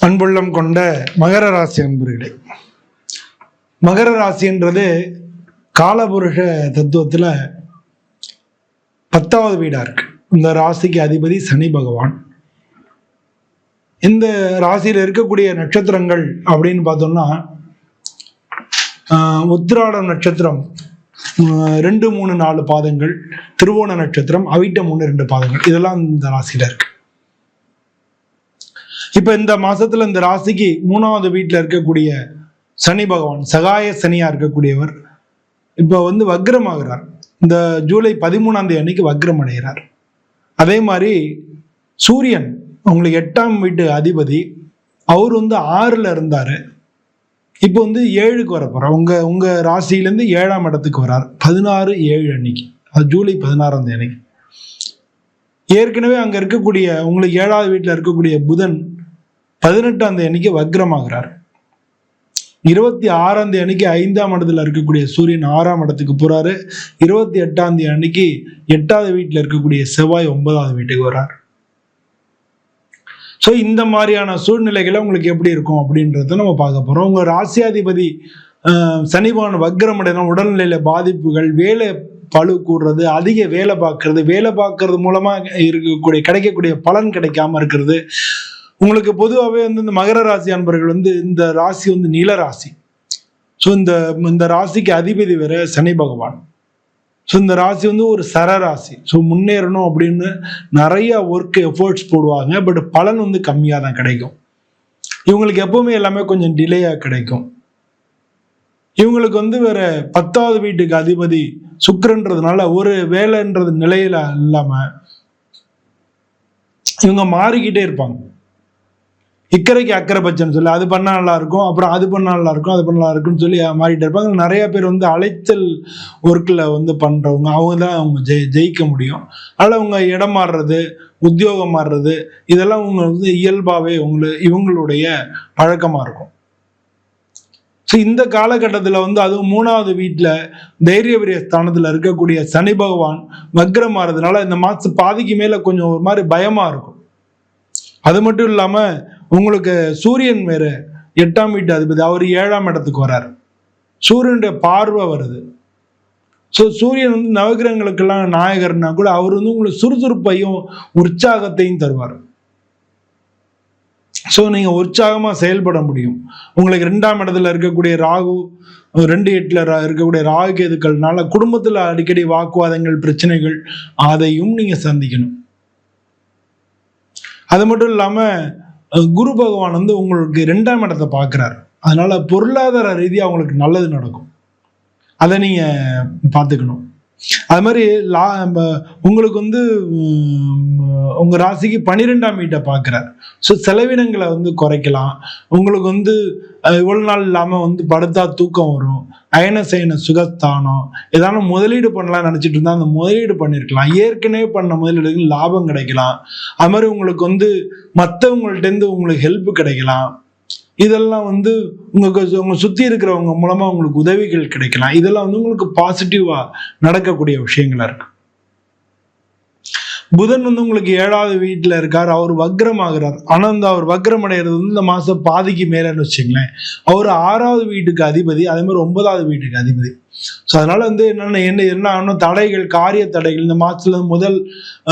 அன்புள்ளம் கொண்ட மகர ராசி அன்பர்களே. மகர ராசின்றது காலபுருஷ தத்துவத்தில் பத்தாவது வீடாக இருக்கு. இந்த ராசிக்கு அதிபதி சனி பகவான். இந்த ராசியில் இருக்கக்கூடிய நட்சத்திரங்கள் அப்படின்னு பார்த்தோம்னா உத்திராடம் நட்சத்திரம் ரெண்டு மூணு நாலு பாதங்கள் திருவோண நட்சத்திரம் அவிட்ட மூணு ரெண்டு பாதங்கள். இதெல்லாம் இந்த ராசியில இருக்கு. இப்ப இந்த மாசத்துல இந்த ராசிக்கு மூணாவது வீட்டுல இருக்கக்கூடிய சனி பகவான் சகாய சனியா இருக்கக்கூடியவர் இப்ப வந்து வக்ரமாகிறார். இந்த ஜூலை பதிமூணாம் தேதி அன்னைக்கு வக்ரம் அடைகிறார். அதே மாதிரி சூரியன் உங்களுக்கு எட்டாம் வீட்டு அதிபதி அவர் வந்து ஆறுல இருந்தாரு. இப்போ வந்து ஏழுக்கு வர போறார். உங்க உங்க ராசியிலேருந்து ஏழாம் இடத்துக்கு வரார். பதினாறு ஏழு அன்னைக்கு. அது ஜூலை பதினாறாம் தேதி அன்னைக்கு. ஏற்கனவே அங்க இருக்கக்கூடிய உங்களுக்கு ஏழாவது வீட்டில் இருக்கக்கூடிய புதன் பதினெட்டாம் தேதி அன்னைக்கு வக்ரமாகிறார். இருபத்தி ஆறாம் தேதி அன்னைக்கு ஐந்தாம் இடத்துல இருக்கக்கூடிய சூரியன் ஆறாம் இடத்துக்கு போறாரு. இருபத்தி எட்டாம் தேதி அன்னைக்கு எட்டாவது வீட்டில் இருக்கக்கூடிய செவ்வாய் ஒன்பதாவது வீட்டுக்கு வரார் ஸோ இந்த மாதிரியான சூழ்நிலைகளை உங்களுக்கு எப்படி இருக்கும் அப்படின்றத நம்ம பார்க்க போறோம். உங்க ராசியாதிபதி சனிபான் வக்ரமடைனா உடல்நிலையில பாதிப்புகள் வேலை பழு கூடுறது அதிக வேலை பார்க்கறது வேலை பார்க்கறது மூலமா இருக்கக்கூடிய கிடைக்கக்கூடிய பலன் கிடைக்காம இருக்கிறது. உங்களுக்கு பொதுவாகவே வந்து இந்த மகர ராசி அன்பர்கள் வந்து இந்த ராசி வந்து நீல ராசி. ஸோ இந்த இந்த ராசிக்கு அதிபதி வேற சனி பகவான். ஸோ இந்த ராசி வந்து ஒரு சர ராசி. ஸோ முன்னேறணும் அப்படின்னு நிறைய ஒர்க் எஃபர்ட்ஸ் போடுவாங்க. பட் பலன் வந்து கம்மியாக தான் கிடைக்கும். இவங்களுக்கு எப்பவுமே எல்லாமே கொஞ்சம் டிலேயாக கிடைக்கும். இவங்களுக்கு வந்து வேற பத்தாவது வீட்டுக்கு அதிபதி சுக்கரன்றதுனால ஒரு வேலைன்றது நிலையில இல்லாம இவங்க மாறிக்கிட்டே இருப்பாங்க. இக்கரைக்கு அக்கறை பட்சம்னு சொல்லி. அது பண்ணால் நல்லா இருக்கும் அப்புறம் அது பண்ணால் நல்லா இருக்கும் அது பண்ண நல்லா சொல்லி மாறிட்டு இருப்பாங்க. நிறைய பேர் வந்து அலைச்சல் ஒர்க்கில் வந்து பண்ணுறவங்க அவங்க தான் அவங்க ஜெய் ஜெயிக்க முடியும். அதில் அவங்க இடம் மாறுறது உத்தியோகம் மாறுறது இதெல்லாம் அவங்க வந்து இயல்பாகவே உங்களுக்கு இவங்களுடைய பழக்கமாக இருக்கும். ஸோ இந்த காலகட்டத்தில் வந்து அதுவும் மூணாவது வீட்டில் தைரிய விரிய ஸ்தானத்தில் இருக்கக்கூடிய சனி பகவான் வக்ரம் ஆறதுனால இந்த மாதம் பாதிக்கு மேலே கொஞ்சம் ஒரு மாதிரி பயமாக இருக்கும். அது மட்டும் இல்லாமல் உங்களுக்கு சூரியன் வேறு எட்டாம் வீட்டு அதிபதி அவர் ஏழாம் இடத்துக்கு வரார் சூரியனுடைய பார்வை வருது. ஸோ சூரியன் வந்து நவகிரகங்களுக்கெல்லாம் நாயகர்னா கூட அவர் வந்து உங்களுக்கு சுறுசுறுப்பையும் உற்சாகத்தையும் தருவார். ஸோ நீங்கள் உற்சாகமாக செயல்பட முடியும். உங்களுக்கு ரெண்டாம் இடத்துல இருக்கக்கூடிய ராகு ரெண்டு எட்டில் இருக்கக்கூடிய ராகு கேதுக்கள்னால குடும்பத்தில் அடிக்கடி வாக்குவாதங்கள் பிரச்சனைகள் அதையும் நீங்கள் சந்திக்கணும். அது மட்டும் இல்லாமல் குரு பகவான் வந்து உங்களுக்கு ரெண்டாம் இடத்தை பார்க்குறாரு. அதனால பொருளாதார ரீதியாக அவங்களுக்கு நல்லது நடக்கும். அதை நீங்கள் பார்த்துக்கணும். அது மாதிரி லா உங்களுக்கு வந்து உங்க ராசிக்கு பன்னிரெண்டாம் வீட்டை பார்க்குறார். ஸோ செலவினங்களை வந்து குறைக்கலாம். உங்களுக்கு வந்து இவ்வளவு நாள் இல்லாமல் வந்து படுத்தா தூக்கம் வரும். அயன செய்யன சுகஸ்தானம். ஏதாவது முதலீடு பண்ணலாம் நினச்சிட்டு இருந்தா அந்த முதலீடு பண்ணியிருக்கலாம் ஏற்கனவே பண்ண முதலீடுக்கு லாபம் கிடைக்கலாம். அது மாதிரி உங்களுக்கு வந்து மற்றவங்கள்ட்டேருந்து உங்களுக்கு ஹெல்ப் கிடைக்கலாம். இதெல்லாம் வந்து உங்களுக்கு உங்க சுத்தி இருக்கிறவங்க மூலமா உங்களுக்கு உதவிகள் கிடைக்கலாம். இதெல்லாம் வந்து உங்களுக்கு பாசிட்டிவா நடக்கக்கூடிய விஷயங்களா இருக்கு. புதன் வந்து உங்களுக்கு ஏழாவது வீட்டில் இருக்கார். அவர் வக்ரம் ஆகிறார் ஆனால் இந்த அவர் வக்ரம் அடைகிறது வந்து இந்த மாதம் பாதிக்கு மேலேன்னு வச்சுங்களேன் அவர் ஆறாவது வீட்டுக்கு அதிபதி அதே மாதிரி ஒன்பதாவது வீட்டுக்கு அதிபதி. ஸோ அதனால வந்து என்னென்ன என்ன என்ன ஆகணும்? தடைகள் காரிய தடைகள் இந்த மாசத்துல முதல்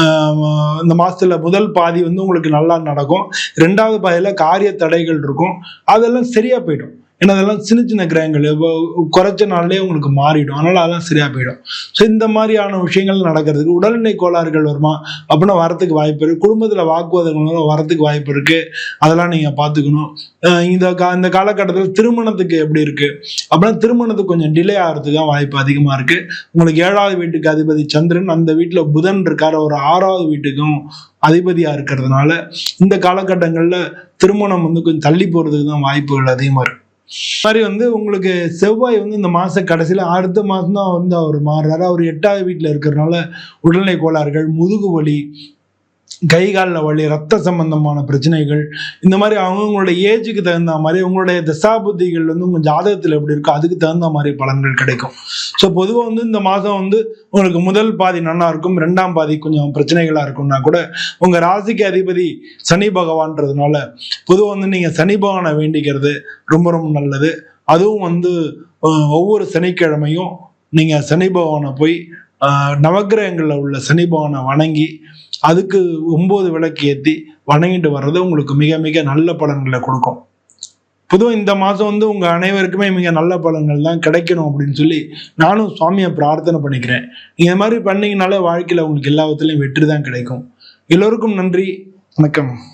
ஆஹ், இந்த மாசத்துல முதல் பாதி வந்து உங்களுக்கு நல்லா நடக்கும். ரெண்டாவது பாதியில் காரிய தடைகள் இருக்கும். அதெல்லாம் சரியா போயிடும். ஏன்னா அதெல்லாம் சின்ன சின்ன கிரகங்கள் குறைச்ச நாள்லேயே உங்களுக்கு மாறிடும். அதனால அதெல்லாம் சரியா போயிடும். ஸோ இந்த மாதிரியான விஷயங்கள் நடக்கிறதுக்கு உடல்நிலை கோளாறுகள் வருமா? அப்படின்னா வரத்துக்கு வாய்ப்பு இருக்கு. குடும்பத்தில் வாக்குவாதங்கள் வரத்துக்கு வாய்ப்பு இருக்கு. அதெல்லாம் நீங்க பார்த்துக்கணும். இந்த கா இந்த காலகட்டத்தில் திருமணத்துக்கு எப்படி இருக்கு? அப்படின்னா திருமணத்துக்கு கொஞ்சம் டிலே ஆகிறதுக்கு தான் வாய்ப்பு அதிகமா இருக்கு. உங்களுக்கு ஏழாவது வீட்டுக்கு அதிபதி சந்திரன் அந்த வீட்டில் புதன் இருக்கார். ஒரு ஆறாவது வீட்டுக்கும் அதிபதியா இருக்கிறதுனால இந்த காலகட்டங்களில் திருமணம் வந்து கொஞ்சம் தள்ளி போறதுக்கு தான் வாய்ப்புகள் அதிகமாக இருக்கு. மாதிரி வந்து உங்களுக்கு செவ்வாய் வந்து இந்த மாச கடைசியில அடுத்த மாசம் தான் வந்து அவர் மாறுறாரு. அவர் எட்டாவது வீட்டுல இருக்கிறதுனால உடல்நிலை கோளாறுகள் முதுகு வலி கை காலில் வலி ரத்த சம்பந்தமான பிரச்சனைகள் இந்த மாதிரி அவங்கவுங்களோட ஏஜுக்கு தகுந்த மாதிரி உங்களுடைய தசாபுத்திகள் வந்து உங்கள் ஜாதகத்தில் எப்படி இருக்கோ அதுக்கு தகுந்த மாதிரி பலன்கள் கிடைக்கும். ஸோ பொதுவாக வந்து இந்த மாதம் வந்து உங்களுக்கு முதல் பாதி நல்லா இருக்கும் ரெண்டாம் பாதி கொஞ்சம் பிரச்சனைகளாக இருக்கும்னா கூட உங்கள் ராசிக்கு அதிபதி சனி பகவான்றதுனால பொதுவாக வந்து நீங்கள் சனி பகவானை வேண்டிக்கிறது ரொம்ப ரொம்ப நல்லது. அதுவும் வந்து ஒவ்வொரு சனிக்கிழமையும் நீங்கள் சனி பகவானை போய் நவகிரகங்களில் உள்ள சனி பகவானை வணங்கி அதுக்கு ஒம்பது விளக்கு ஏற்றி வணங்கிட்டு வர்றது உங்களுக்கு மிக மிக நல்ல பலன்களை கொடுக்கும். பொதுவாக இந்த மாதம் வந்து உங்கள் அனைவருக்குமே மிக நல்ல பலன்கள் தான் கிடைக்கணும் அப்படின்னு சொல்லி நானும் சுவாமியை பிரார்த்தனை பண்ணிக்கிறேன். நீங்கள் இந்த மாதிரி பண்ணீங்கனாலே வாழ்க்கையில் உங்களுக்கு எல்லா விதத்துலையும் வெற்றி தான் கிடைக்கும். எல்லோருக்கும் நன்றி. வணக்கம்.